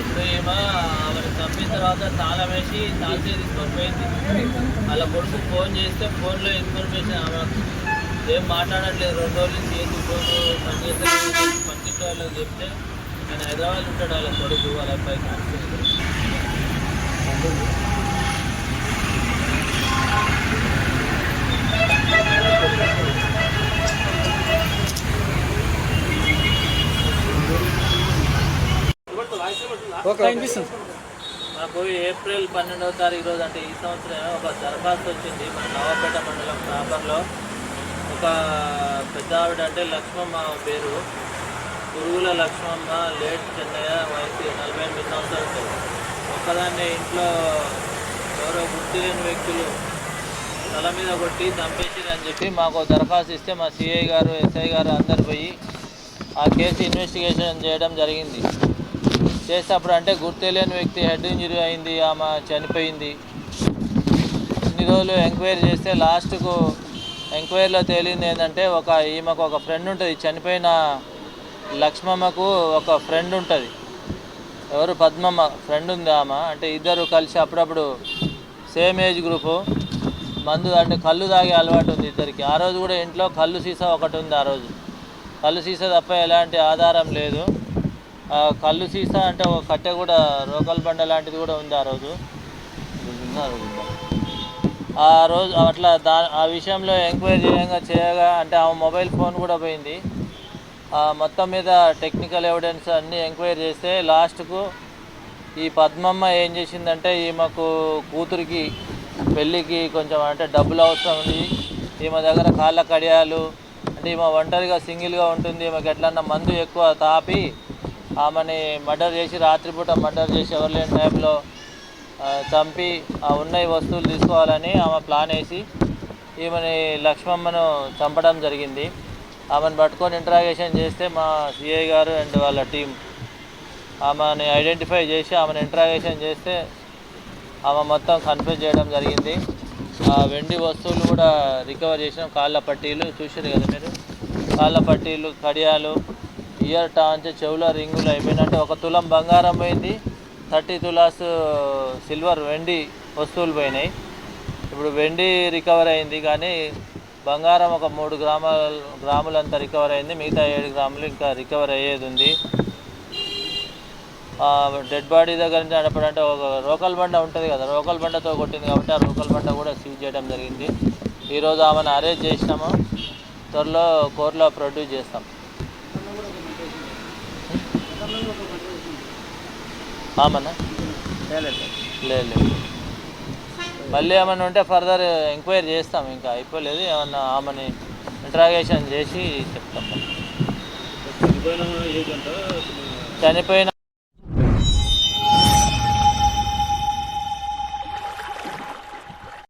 ఇప్పుడు ఏమో ఆమెను చంపిన తర్వాత తాళం వేసి తాళే తీసుకొని పోయింది వాళ్ళ కొడుకు ఫోన్ చేస్తే ఫోన్లో ఇన్ఫర్మేషన్ ఆమె ఏం మాట్లాడట్లేదు. రెండు రోజుల నుంచి ఏంది ఫోన్ పనిచేస్తే పక్కింటి వాళ్ళకి చెప్తే నేను హైదరాబాద్ ఉంటాడు వాళ్ళ కొడుకు వాళ్ళ అబ్బాయికి మాకు ఏప్రిల్ పన్నెండవ తారీఖు రోజు అంటే ఈ సంవత్సరం ఒక దరఖాస్తు వచ్చింది మన నవాపేట మండలం ప్రాపర్లో ఒక పెద్ద ఆవిడ అంటే లక్ష్మమ్మ పేరు. పురుగుల లక్ష్మమ్మ లేట్ చెన్నయ్య వయసు నలభై ఎనిమిది సంవత్సరాలు ఒక్కదాన్నే ఇంట్లో ఎవరో గుర్తు లేని వ్యక్తులు తల మీద కొట్టి చంపేసిరు అని చెప్పి మాకు ఒక దరఖాస్తు ఇస్తే మా సిఐ గారు ఎస్ఐ గారు అందరు పోయి ఆ కేసు ఇన్వెస్టిగేషన్ చేయడం జరిగింది. చేసేటప్పుడు అంటే గుర్తులేని వ్యక్తి హెడ్ ఇంజరీ అయింది ఆమె చనిపోయింది. ఇన్ని రోజులు ఎంక్వైరీ చేస్తే లాస్ట్కు ఎంక్వైరీలో తేలింది ఏంటంటే ఒక ఈమెకు ఒక ఫ్రెండ్ ఉంటుంది. చనిపోయిన లక్ష్మమ్మకు ఒక ఫ్రెండ్ ఉంటుంది. ఎవరు? పద్మమ్మ. ఫ్రెండ్ ఉంది ఆమె. అంటే ఇద్దరు కలిసి అప్పుడప్పుడు సేమ్ ఏజ్ గ్రూపు. మందు అంటే కళ్ళు తాగే అలవాటు ఉంది ఇద్దరికి. ఆ రోజు కూడా ఇంట్లో కళ్ళు సీసా ఒకటి ఉంది ఆ రోజు. కళ్ళు సీసా తప్ప ఎలాంటి ఆధారం లేదు. కళ్ళు సీసా అంటే ఒక కట్టె కూడా రోకల్ బండ లాంటిది కూడా ఉంది ఆ రోజు. ఆ రోజు అట్లా దా ఆ విషయంలో ఎంక్వైరీ చేయంగా చేయగా అంటే ఆ మొబైల్ ఫోన్ కూడా పోయింది. ఆ మొత్తం మీద టెక్నికల్ ఎవిడెన్స్ అన్నీ ఎంక్వైరీ చేస్తే లాస్ట్కు ఈ పద్మమ్మ ఏం చేసిందంటే ఈమెకు కూతురికి పెళ్ళికి కొంచెం అంటే డబ్బులు అవసరం ఉంది. ఈమె దగ్గర కాళ్ళ కడియాలు అంటే ఈమె ఒంటరిగా సింగిల్గా ఉంటుంది. ఈమెకి ఎట్లన్నా మందు ఎక్కువ తాపి ఆమెని మర్డర్ చేసి రాత్రిపూట మర్డర్ చేసి ఎవరు లేని టైంలో చంపి ఆ ఉన్న వస్తువులు తీసుకోవాలని ఆమె ప్లాన్ వేసి ఈమెని లక్ష్మమ్మను చంపడం జరిగింది. ఆమెను పట్టుకొని ఇంటరాగేషన్ చేస్తే మా సిఐ గారు అండ్ వాళ్ళ టీం ఆమెని ఐడెంటిఫై చేసి ఆమెను ఇంటరాగేషన్ చేస్తే ఆమె మొత్తం కన్ఫ్యూజ్ చేయడం జరిగింది. ఆ వెండి వస్తువులు కూడా రికవర్ చేసినాం. కాళ్ళ పట్టీలు చూసారు కదా మీరు? కాళ్ళ పట్టీలు కడియాలు ఇయర్ టాంచ్ చెవుల రింగులు అయిపోయినట్టు ఒక తులం బంగారం పోయింది. థర్టీ తులాస్ సిల్వర్ వెండి వస్తువులు పోయినాయి. ఇప్పుడు వెండి రికవర్ అయింది కానీ బంగారం ఒక మూడు గ్రాముల గ్రాములంతా రికవర్ అయింది. మిగతా ఏడు గ్రాములు ఇంకా రికవర్ అయ్యేది ఉంది. డెడ్ బాడీ దగ్గర నుంచి నడపడంటే ఒక రోకల్ బండ ఉంటుంది కదా రోకల్ బండతో కొట్టింది కాబట్టి ఆ రోకల్ బండ కూడా సీజ్ చేయడం జరిగింది. ఈరోజు ఆమెను అరేంజ్ చేసినాము. త్వరలో కోర్టులో ప్రొడ్యూస్ చేస్తాం. ఆమెనా లేదు లేదు. మళ్ళీ ఏమైనా ఉంటే ఫర్దర్ ఎంక్వైరీ చేస్తాం. ఇంకా అయిపోలేదు. ఏమన్నా ఆమెని ఇంట్రాగేషన్ చేసి చెప్తాం. చనిపోయిన